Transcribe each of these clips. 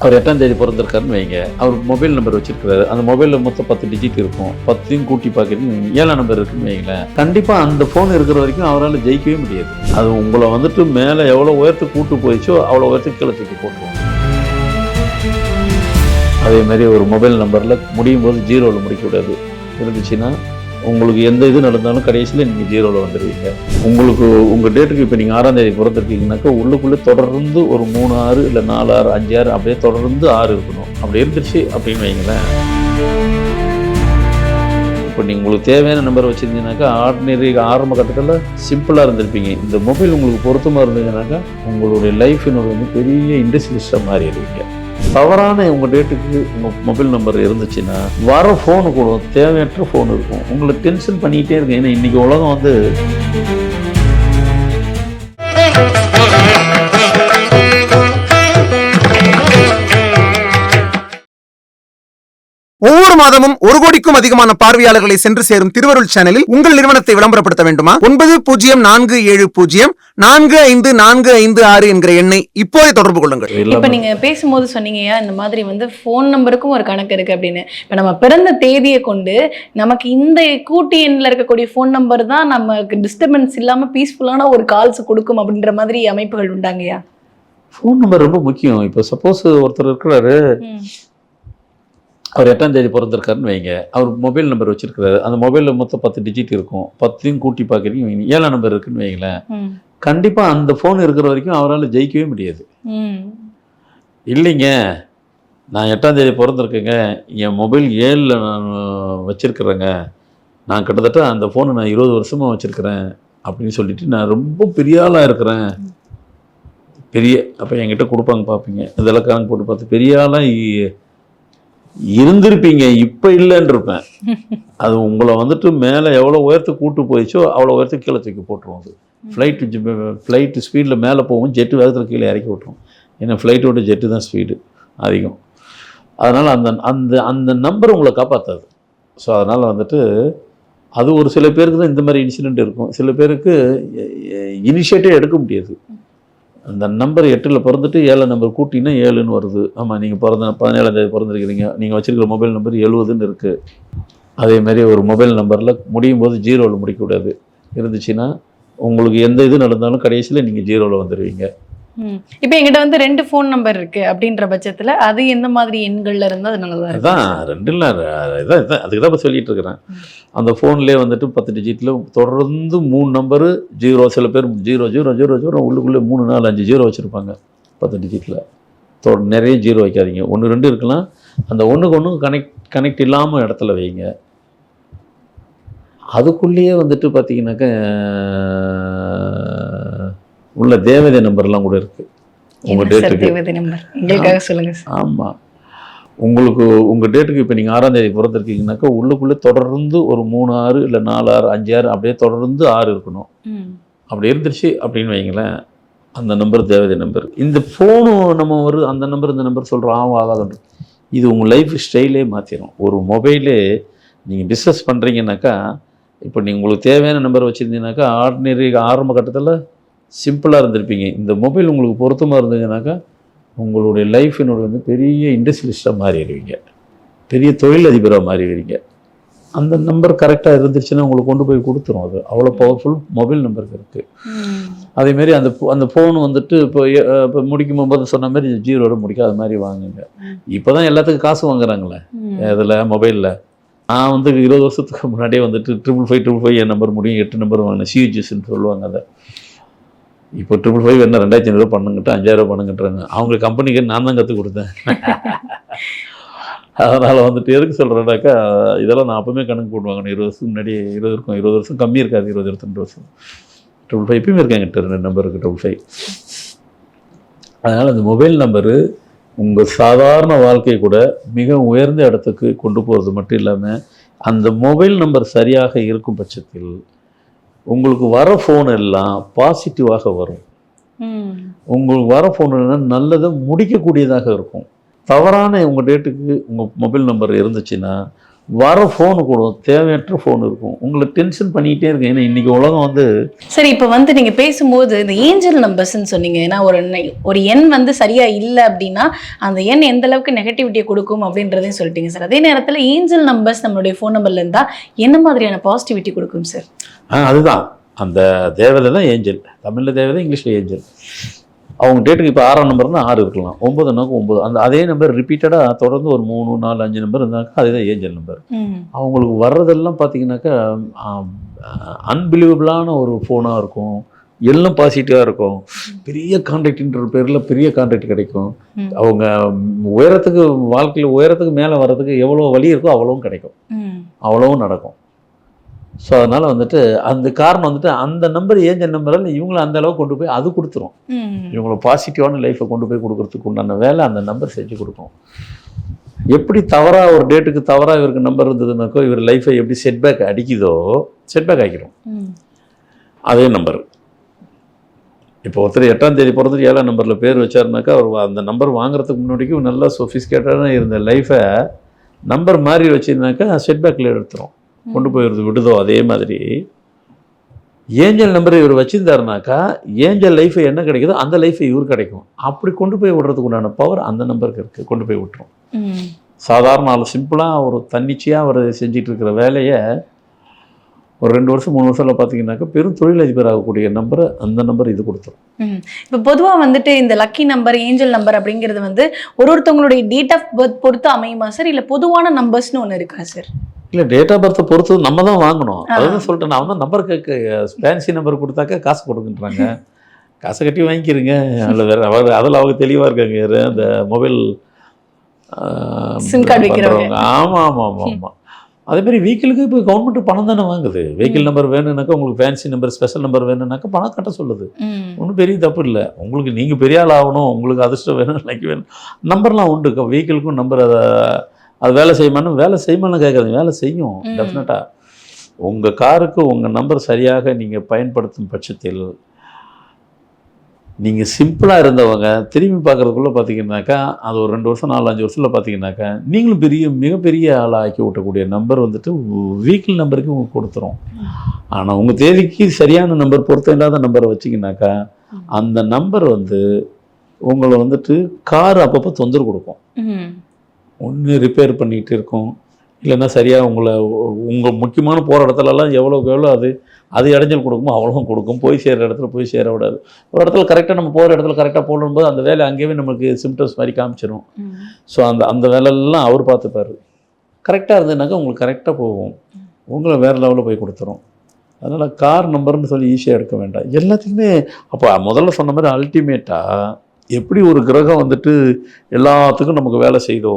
அவர் எட்டாம் தேதி பிறந்திருக்காருன்னு வைங்க. அவர் மொபைல் நம்பர் வச்சிருக்கிறாரு. அந்த மொபைலில் மொத்தம் பத்து டிஜிட் இருக்கும். பத்தையும் கூட்டி பார்க்கறீங்க வைங்க. ஏழாம் நம்பர் இருக்குன்னு வைங்களேன். கண்டிப்பாக அந்த ஃபோன் இருக்கிற வரைக்கும் அவரால் ஜெயிக்கவே முடியாது. அது உங்களை வந்துட்டு மேலே எவ்வளோ உயரத்துக்கு கூட்டு போயிச்சோ அவ்வளோ உயரத்துக்கு கீழே தூக்கி போட்டுருவோம் அதே மாதிரி ஒரு மொபைல் நம்பரில் முடியும் போது ஜீரோவில் முடிக்கக்கூடாது இருந்துச்சுன்னா உங்களுக்கு எந்த இது நடந்தாலும் கடைசியில் நீங்கள் ஜீரோவில் வந்துடுவீங்க உங்களுக்கு உங்கள் டேட்டுக்கு இப்போ நீங்கள் ஆறாம் தேதி பிறந்திருக்கீங்கனாக்கா உள்ளுக்குள்ளே தொடர்ந்து ஒரு மூணு ஆறு இல்லை நாலு ஆறு அஞ்சு ஆறு அப்படியே தொடர்ந்து ஆறு இருக்கணும். அப்படி இருந்துச்சு அப்படின்னு வைங்களேன். இப்போ நீங்கள் உங்களுக்கு தேவையான நம்பர் வச்சுருந்தீங்கனாக்கா ஆர்டினரி ஆரம்ப கட்டத்தில் சிம்பிளாக இருந்திருப்பீங்க. இந்த மொபைல் உங்களுக்கு பொருத்தமாக இருந்ததுனாக்கா உங்களுடைய லைஃபினோட வந்து பெரிய இண்டஸ்ட்ரியலிஸ்டாக மாறிடுவீங்க. தவறான உங்கள் டேட்டுக்கு உங்கள் மொபைல் நம்பர் இருந்துச்சுன்னா வர ஃபோனு கூட தேவையற்ற ஃபோன் இருக்கும். உங்களை டென்ஷன் பண்ணிக்கிட்டே இருக்கேன். ஏன்னா இன்றைக்கி உலகம் வந்து மாதமும் ஒரு கோடிக்கும் அதிகமான பார்வையாளர்களை சென்று சேரும் திருவருள் சேனலில் உங்கள் நிறுவனத்தை விளம்பரப்படுத்த வேண்டுமா? ஒன்பது பூஜ்ஜியம் நான்கு ஏழு பூஜ்ஜியம் நான்கு ஐந்து நான்கு ஐந்து ஆறு என்கிற எண்ணை இப்போதே தொடர்பு கொள்ளுங்கள். இப்ப நீங்க பேசும்போது சொன்னீங்கயா இந்த மாதிரி வந்து ஃபோன் நம்பருக்கும் ஒரு கணக்கு இருக்கு அப்படின்னு. இப்ப நம்ம பிறந்த தேதியை கொண்டு நமக்கு இந்த கூட்டு எண்ணில் இருக்கக்கூடிய ஃபோன் நம்பர் தான் நமக்கு டிஸ்டர்பன்ஸ் இல்லாம பீஸ்ஃபுல்லான ஒரு கால்ஸ் கொடுக்கும் அப்படின்ற மாதிரி அமைப்புகள் உண்டாங்கய்யா ஃபோன் நம்பர் ரொம்ப முக்கியம். இப்போ சப்போஸ் ஒருத்தர் இருக்கிறாரு. அவர் எட்டாம் தேதி பிறந்திருக்காருன்னு வைங்க. அவர் மொபைல் நம்பர் வச்சிருக்காரு அந்த மொபைலில் மொத்தம் பத்து டிஜிட் இருக்கும். பத்தையும் கூட்டி பார்க்குறீங்க வைங்க. ஏழாம் நம்பர் இருக்குன்னு வைங்களேன். கண்டிப்பாக அந்த ஃபோன் இருக்கிற வரைக்கும் அவரால் ஜெயிக்கவே முடியாது. இல்லைங்க. நான் எட்டாம் தேதி பிறந்திருக்கேங்க. என் மொபைல் ஏழில் நான் வச்சுருக்கிறேங்க. நான் கிட்டத்தட்ட அந்த ஃபோனை நான் இருபது வருஷமாக வச்சுருக்கிறேன் அப்படின்னு சொல்லிட்டு நான் ரொம்ப பெரிய ஆளாக இருக்கிறேன். பெரிய அப்போ என்கிட்ட கொடுப்பாங்க பார்ப்பீங்க இதெல்லாம் கணக்கு போட்டு பார்த்து பெரிய ஆளாக இருந்திருப்பீங்க இப்போ இல்லைன்னு இருப்பேன் அது உங்களை வந்துட்டு மேலே எவ்வளோ உயரத்துக்கு கூட்டு போயிச்சோ அவ்வளோ உயரத்துக்கு கீழே தூக்கி போட்டுரும் அது. ஃப்ளைட்டு ஃப்ளைட்டு ஸ்பீடில் மேலே போகும் ஜெட்டு வேகத்தில் கீழே இறக்கி விட்டுரும். ஏன்னா ஃப்ளைட்டோட ஜெட்டு தான் ஸ்பீடு அதிகம். அதனால் அந்த அந்த அந்த நம்பர் உங்களை காப்பாற்றாது ஸோ அதனால் வந்துட்டு அது ஒரு சில பேருக்கு தான் இந்த மாதிரி இன்சிடெண்ட் இருக்கும். சில பேருக்கு இனிஷியேட்டே எடுக்க முடியாது. அந்த நம்பர் எட்டில் பிறந்துட்டு ஏழை நம்பர் கூட்டினா ஏழுன்னு வருது. ஆமாம் நீங்கள் பிறந்த பதினேழாம் தேதி பிறந்திருக்கிறீங்க. நீங்கள் வச்சுருக்கிற மொபைல் நம்பர் எழுபதுன்னு இருக்குது அதே மாதிரி ஒரு மொபைல் நம்பரில் முடியும் போது ஜீரோவில் முடிக்கக்கூடாது. இருந்துச்சுன்னா உங்களுக்கு எந்த இது நடந்தாலும் கடைசியில் நீங்கள் ஜீரோவில் வந்துடுவீங்க இப்போ என்கிட்ட வந்து ரெண்டு ஃபோன் நம்பர் இருக்கு அப்படின்ற பட்சத்தில் அது எந்த மாதிரி எண்கள்ல இருந்தால் அது நல்லதாக இருக்கும்? அதான் ரெண்டு இல்லை இதான் இதான் அதுக்கு தான் இப்போ சொல்லிட்டு இருக்கிறேன். அந்த ஃபோன்லேயே வந்துட்டு பத்து டிஜிட்டில் தொடர்ந்து மூணு நம்பரு ஜீரோ சில பேர் ஜீரோ ஜீரோ ஜீரோ ஜீரோ உள்ளுக்குள்ளே மூணு நாலு அஞ்சு ஜீரோ வச்சுருப்பாங்க பத்து டிஜிட்டில் தொ நிறைய ஜீரோ வைக்காதீங்க. ஒன்று ரெண்டு இருக்கலாம். அந்த ஒன்றுக்கு ஒன்று கனெக்ட் கனெக்ட் இல்லாமல் இடத்துல வைங்க. அதுக்குள்ளேயே வந்துட்டு பார்த்தீங்கன்னாக்க உள்ள தேவதை நம்பர்லாம் கூட இருக்குது உங்கள் என்ன சார் டேட்டுக்கு சொல்லுங்க ஆமாம் உங்களுக்கு உங்கள் டேட்டுக்கு இப்போ நீங்கள் ஆறாம் தேதி பிறந்திருக்கீங்கனாக்கா உள்ளுக்குள்ளே தொடர்ந்து ஒரு மூணு ஆறு இல்லை நாலு ஆறு அஞ்சு ஆறு அப்படியே தொடர்ந்து ஆறு இருக்கணும். அப்படி இருந்துருச்சு அப்படின்னு வைங்களேன் அந்த நம்பர் தேவதை நம்பர் இந்த ஃபோனும் நம்ம ஒரு அந்த நம்பர் இந்த நம்பர் சொல்கிறோம் ஆகும் ஆகாதுன்ற இது உங்கள் லைஃப் ஸ்டைலே மாற்றிடும் ஒரு மொபைலே நீங்கள் பிஸ்னஸ் பண்ணுறீங்கனாக்கா இப்போ நீங்கள் உங்களுக்கு தேவையான நம்பர் வச்சுருந்தீங்கனாக்கா ஆர்டினரி ஆரம்ப கட்டத்தில் சிம்பிளாக இருந்திருப்பீங்க. இந்த மொபைல் உங்களுக்கு பொருத்தமாக இருந்ததுனாக்கா உங்களுடைய லைஃபினோட வந்து பெரிய இண்டஸ்ட்ரியலிஸ்டாக மாறிடுவீங்க. பெரிய தொழிலதிபராக மாறிடுவீங்க. அந்த நம்பர் கரெக்டாக இருந்துச்சுன்னா உங்களுக்கு கொண்டு போய் கொடுத்துரும் அது. அவ்வளோ பவர்ஃபுல் மொபைல் நம்பருக்கு இருக்குது. அதேமாரி அந்த அந்த ஃபோன் வந்துட்டு இப்போ இப்போ முடிக்கும் போது சொன்ன மாதிரி ஜீரோட முடிக்காத மாதிரி வாங்குங்க. இப்போ தான் எல்லாத்துக்கும் காசு வாங்குறாங்களே. இதில் மொபைலில் நான் வந்து இருபது வருஷத்துக்கு முன்னாடியே வந்துட்டு ட்ரிபிள் ஃபைவ் ட்ரிபிள் ஃபைவ் என் நம்பர் முடியும். எட்டு நம்பர் வாங்கினேன். சியூஜிஸ்ன்னு சொல்லுவாங்க அதை. இப்போ ட்ரிபிள் ஃபைவ் என்ன ரெண்டாயிரத்தி ஐநூறுரூவா பண்ணுங்கிட்ட அஞ்சாயிரம் பண்ணுங்கன்றாங்க அவங்க கம்பெனிக்கு நான் தான் கற்றுக் கொடுத்தேன். அதனால் வந்துட்டு எதுக்கு சொல்கிறேன்னாக்கா இதெல்லாம் நான் அப்பவுமே கணக்கு போடுவாங்க. இருபது வருஷம் முன்னாடி இருபது இருக்கும். இருபது வருஷம் கம்மி இருக்காது இருபது இருபத்தெண்டு வருஷம். ட்ரிபிள் ஃபைவ் இப்பயுமே இருக்காங்க என்கிட்ட ரெண்டு நம்பருக்கு ட்ரிபிள் ஃபைவ் அதனால் அந்த மொபைல் நம்பரு உங்கள் சாதாரண வாழ்க்கையை கூட மிக உயர்ந்த இடத்துக்கு கொண்டு போகிறது மட்டும் இல்லாமல் அந்த மொபைல் நம்பர் சரியாக இருக்கும் பட்சத்தில் உங்களுக்கு வர ஃபோன் எல்லாம் பாசிட்டிவாக வரும். உங்களுக்கு வர ஃபோன் நல்லதை முடிக்கக்கூடியதாக இருக்கும் தவறான உங்கள் டேட்டுக்கு உங்கள் மொபைல் நம்பர் இருந்துச்சுன்னா வர ஃபோனு கூட தேவையற்ற ஃபோன் இருக்கும். உங்களை டென்ஷன் பண்ணிக்கிட்டே இருக்கு ஏன்னா இன்னைக்கு உலகம் வந்து சரி இப்போ வந்து நீங்க பேசும்போது இந்த ஏஞ்சல் நம்பர்ஸ்ன்னு சொன்னீங்க. ஏன்னா ஒரு ஒரு எண் வந்து சரியா இல்லை அப்படின்னா அந்த எண் எந்த அளவுக்கு நெகட்டிவிட்டியை கொடுக்கும் அப்படின்றதையும் சொல்லிட்டீங்க சார் அதே நேரத்தில் ஏஞ்சல் நம்பர்ஸ் நம்மளுடைய ஃபோன் நம்பர்ல இருந்தா என்ன மாதிரியான பாசிட்டிவிட்டி கொடுக்கும் சார் ஆ அதுதான். அந்த தேவதை தான் ஏஞ்சல் தமிழில் தேவதை இங்கிலீஷில் ஏஞ்சல் அவங்க டேட்டுக்கு இப்போ ஆறாம் நம்பர்னா ஆறு இருக்கலாம். ஒம்பதுனாக்க ஒம்பது அந்த அதே நம்பர் ரிப்பீட்டடாக தொடர்ந்து ஒரு மூணு நாலு அஞ்சு நம்பர் இருந்தாக்கா அதுதான் ஏஞ்சல் நம்பர் அவங்களுக்கு வர்றதெல்லாம் பார்த்தீங்கன்னாக்கா அன்பிலீவபிளான ஒரு ஃபோனாக இருக்கும். எல்லாம் பாசிட்டிவாக இருக்கும். பெரிய கான்ட்ராக்ட்ன்ற பேரில் பெரிய கான்ட்ராக்ட் கிடைக்கும். அவங்க உயரத்துக்கு வாழ்க்கையில் உயரத்துக்கு மேலே வர்றதுக்கு எவ்வளோ வழி இருக்கோ அவ்வளவும் கிடைக்கும். அவ்வளவும் நடக்கும். ஸோ அதனால் வந்துட்டு அந்த காரணம் வந்துட்டு அந்த நம்பர் ஏஞ்சல் நம்பரில் இவங்களை அந்த அளவுக்கு கொண்டு போய் அது கொடுத்துரும். இவங்களை பாசிட்டிவான லைஃப்பை கொண்டு போய் கொடுக்கறதுக்கு உண்டான வேலை அந்த நம்பர் செஞ்சு கொடுக்கும். எப்படி தவறாக ஒரு டேட்டுக்கு தவறாக இவருக்கு நம்பர் இருந்ததுனாக்கோ இவர் லைஃப்பை எப்படி செட்பேக் அடிக்குதோ செட்பேக் ஆகிடும் அதே நம்பர் இப்போ ஒருத்தர் எட்டாம் தேதி பிறந்துட்டு ஏழாம் நம்பரில் பேர் வச்சாருனாக்கா அவர் அந்த நம்பர் வாங்குறதுக்கு முன்னாடிக்கும் நல்லா சொஃபிஸ்கேட்டடாக இருந்த லைஃப்பை நம்பர் மாறி வச்சிருந்தாக்கா செட்பேக்கில் எடுத்துரும். கொண்டு போயிடுறது விடுதோ அதே மாதிரி ஏஞ்சல் நம்பர் இவர் வச்சிருந்தாருனாக்கா ஏஞ்சல் லைஃப் என்ன கிடைக்குதோ அந்த லைஃப் இவர் கிடைக்கும். அப்படி கொண்டு போய் விடுறதுக்கு உண்டான பவர் அந்த நம்பருக்கு இருக்குது கொண்டு போய் விட்டுரும். சாதாரண ஆள் சிம்பிளாக ஒரு தன்னிச்சையாக அவர் செஞ்சிட்டு இருக்கிற வேலையை ஒரு ரெண்டு வருஷம் மூணு வருஷம்ல பார்த்தீங்கன்னாக்கா பெரும் தொழிலதிபர் ஆகக்கூடிய நம்பரை அந்த நம்பர் இது கொடுத்துரும் இப்போ பொதுவா வந்துட்டு இந்த லக்கி நம்பர் ஏஞ்சல் நம்பர் அப்படிங்கிறது வந்து ஒரு ஒருத்தவங்களுடைய டேட் ஆஃப் பர்த் பொறுத்து அமையுமா சார் இல்ல பொதுவான நம்பர்ஸ்னு ஒன்று இருக்கா சார் இல்லை டேட் ஆஃப் பர்த்தை பொறுத்து நம்ம தான் வாங்கணும். அதான் சொல்லிட்டேன். நான் வந்து நம்பர் கேட்க ஃபேன்சி நம்பர் கொடுத்தாக்கா காசு கொடுக்குன்றாங்க காசை கட்டி வாங்கிக்கிறங்க. அதில் வேற அவர் அதில் அவங்க தெளிவாக இருக்காங்க. அந்த மொபைல் SIM card விக்கிறவங்க. ஆமாம் ஆமாம் ஆமாம் ஆமாம் அதே மாதிரி வெஹிக்கிளுக்கு இப்போ கவர்மெண்ட் பணம் தானே வாங்குது. வெஹிக்கிள் நம்பர் வேணும்னாக்கா உங்களுக்கு ஃபேன்சி நம்பர் ஸ்பெஷல் நம்பர் வேணும்னாக்கா பணம் கட்ட சொல்லுது. ஒன்றும் பெரிய தப்பு இல்லை. உங்களுக்கு நீங்கள் பெரிய ஆள் ஆகணும் உங்களுக்கு அதிர்ஷ்டம் வேணும் லைக் வேணும். நம்பர்லாம் உண்டு. வெஹிக்கிளுக்கும் நம்பர் அதை அது வேலை செய்யுமான்னு வேலை செய்யுமான்னு கேட்காது வேலை செய்யும். டெஃபினட்டாக உங்கள் காருக்கு உங்கள் நம்பர் சரியாக நீங்கள் பயன்படுத்தும் பட்சத்தில் நீங்கள் சிம்பிளாக இருந்தவங்க திரும்பி பார்க்குறதுக்குள்ளே பார்த்தீங்கன்னாக்கா அது ஒரு ரெண்டு வருஷம் நாலு அஞ்சு வருஷத்தில் பார்த்தீங்கன்னாக்கா நீங்களும் பெரிய மிகப்பெரிய ஆளாக ஆக்கி விட்டக்கூடிய நம்பர் வந்துட்டு வீக்கிள் நம்பருக்கு உங்களுக்கு கொடுத்துரும். ஆனால் உங்கள் தேதிக்கு சரியான நம்பர் பொருத்தம் இல்லாத நம்பரை வச்சிங்கனாக்கா அந்த நம்பர் வந்து உங்களை வந்துட்டு கார் அப்பப்போ தொந்தரவு கொடுக்கும். ஒன்று ரிப்பேர் பண்ணிகிட்டு இருக்கும். இல்லைன்னா சரியாக உங்களை உங்கள் முக்கியமான போகிற இடத்துலலாம் எவ்வளோக்கு எவ்வளோ அது அது இடைஞ்சல் கொடுக்குமோ அவ்வளோவும் கொடுக்கும். போய் சேர்ற இடத்துல போய் சேர விடாது. ஒரு இடத்துல கரெக்டாக நம்ம போகிற இடத்துல கரெக்டாக போடும்போது அந்த வேலை அங்கேயே நமக்கு சிம்டம்ஸ் மாதிரி காமிச்சிடும் ஸோ அந்த அந்த வேலையெல்லாம் அவர் பார்த்துப்பாரு. கரெக்டாக இருந்ததுனாக்கா உங்களுக்கு கரெக்டாக போகும். உங்களை வேறு லெவலில் போய் கொடுத்துரும். அதனால் கார் நம்பர்னு சொல்லி ஈஸியாக எடுக்க வேண்டாம். எல்லாத்துக்குமே அப்போ முதல்ல சொன்ன மாதிரி அல்டிமேட்டாக எப்படி ஒரு கிரகம் வந்துட்டு எல்லாத்துக்கும் நமக்கு வேலை செய்தோ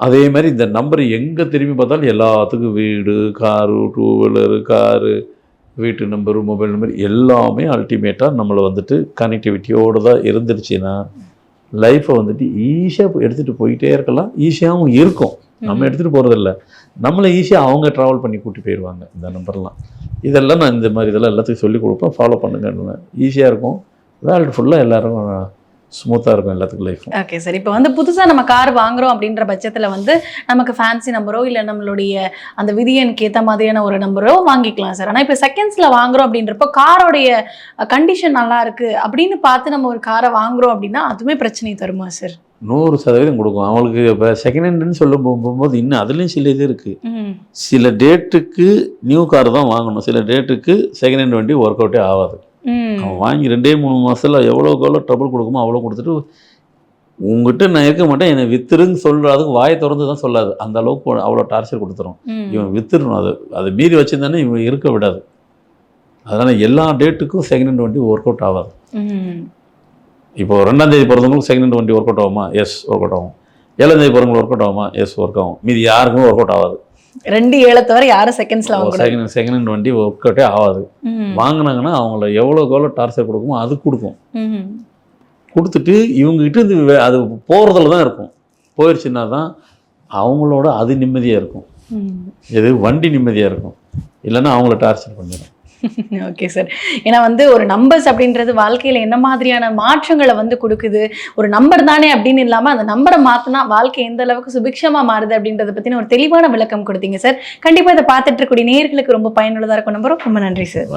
அதே மாதிரி இந்த நம்பர் எங்கே திரும்பி பார்த்தாலும் எல்லாத்துக்கும் வீடு காரு டூ வீலரு காரு வீட்டு நம்பரு மொபைல் நம்பர் எல்லாமே அல்டிமேட்டாக நம்மளை வந்துட்டு கனெக்டிவிட்டியோடு தான் இருந்துருச்சுன்னா லைஃப்பை வந்துட்டு ஈஸியாக எடுத்துகிட்டு போயிட்டே இருக்கலாம். ஈஸியாகவும் இருக்கும். நம்ம எடுத்துகிட்டு போகிறதில்ல நம்மளை ஈஸியாக அவங்க ட்ராவல் பண்ணி கூட்டி போயிடுவாங்க இந்த நம்பர்லாம் இதெல்லாம் நான் இந்த மாதிரி இதெல்லாம் எல்லாத்துக்கும் சொல்லிக் கொடுப்பேன். ஃபாலோ பண்ணுங்கன்னு. ஈஸியாக இருக்கும். வேர்ல்டு ஃபுல்லாக எல்லோரும் ஸ்மூத்தாக இருக்கும் எல்லாத்துக்கும் லைஃப் ஓகே சார் இப்போ வந்து புதுசா நம்ம கார் வாங்குறோம் அப்படின்ற பட்சத்துல வந்து நமக்கு ஃபேன்சி நம்பரோ இல்ல நம்மளுடைய அந்த விதியனுக்கு ஏத்த மாதிரியான ஒரு நம்பரோ வாங்கிக்கலாம் சார் ஆனா இப்போ செகண்ட்ஸ்ல வாங்குறோம் அப்படின்றப்போ காரோடைய கண்டிஷன் நல்லா இருக்கு அப்படின்னு பார்த்து நம்ம ஒரு காரை வாங்குறோம் அப்படின்னா அதுவுமே பிரச்சனை தருமா சார் நூறு சதவீதம் கொடுக்கும். அவங்களுக்கு இப்போ செகண்ட் ஹேண்டுன்னு சொல்ல போகும்போது இன்னும் அதுலேயும் சில இது இருக்குது சில டேட்டுக்கு நியூ கார் தான் வாங்கணும். சில டேட்டுக்கு செகண்ட் ஹேண்ட் வண்டி ஒர்க் அவுட்டே ஆகாது. அவன் வாங்கி ரெண்டே மூணு மாதத்தில் எவ்வளோக்கு எவ்வளோ ட்ரபிள் கொடுக்குமோ அவ்வளோ கொடுத்துட்டு உங்ககிட்ட நான் இருக்க மாட்டேன் என்னை வித்துருன்னு சொல்கிறதுக்கு வாயை திறந்து தான் சொல்லாது. அந்த அளவுக்கு அவ்வளோ டார்ச்சர் கொடுத்துரும். இவன் வித்துடணும். அது அதை மீறி வச்சிருந்தானே இவன் இருக்க விடாது. அதனால் எல்லா டேட்டுக்கும் செகண்ட் ஹேண்ட் வண்டி ஒர்க் அவுட் ஆகாது. இப்போ ரெண்டாம் தேதி பிறந்தவங்களுக்கு செகண்ட் ஹேண்ட் வண்டி ஒர்க் அவுட் ஆகுமா? எஸ் ஒர்க் அவுட் ஆகும். ஏழாம் தேதி பிறந்தவங்களுக்கு ஒர்க் அவுட் ஆகுமா? எஸ் ஒர்க் ஆகும். மீதி யாருக்குமே ஒர்க் அவுட் ஆகாது. ரெண்டு ஏழை தவிர யாரும் செகண்ட்ஸ்ல வாங்க செகண்ட் செகண்ட் ஹேண்ட் வண்டி ஒர்க் அவுட்டே ஆகாது. வாங்கினாங்கன்னா அவங்கள எவ்வளோக்கு எவ்வளோ டார்ச்சர் கொடுக்குமோ அது கொடுக்கும். கொடுத்துட்டு இவங்ககிட்ட இருந்து அது போகிறதுல தான் இருக்கும். போயிடுச்சுன்னா தான் அவங்களோட அது நிம்மதியாக இருக்கும். இது வண்டி நிம்மதியாக இருக்கும். இல்லைன்னா அவங்கள டார்ச்சர் பண்ணிடும் ஓகே சார் ஏன்னா வந்து ஒரு நம்பர்ஸ் அப்படின்றது வாழ்க்கையில என்ன மாதிரியான மாற்றங்களை வந்து கொடுக்குது? ஒரு நம்பர் தானே அப்படின்னு இல்லாம அந்த நம்பரை மாத்தினா வாழ்க்கை எந்த அளவுக்கு சுபிக்ஷமாக மாறுது அப்படின்றத பற்றின ஒரு தெளிவான விளக்கம் கொடுத்தீங்க சார் கண்டிப்பா இதை பார்த்துட்டு இருக்கக்கூடிய நேர்களுக்கு ரொம்ப பயனுள்ளதா இருக்கும். நம்பரும் ரொம்ப நன்றி சார்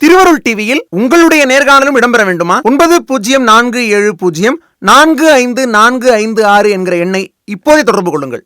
திருவருள் டிவியில் உங்களுடைய நேர்காணலும் இடம்பெற வேண்டுமா? ஒன்பது பூஜ்ஜியம் நான்கு ஏழு பூஜ்ஜியம் நான்கு ஐந்து நான்கு ஐந்து ஆறு என்கிற எண்ணை இப்போதே தொடர்பு கொள்ளுங்கள்.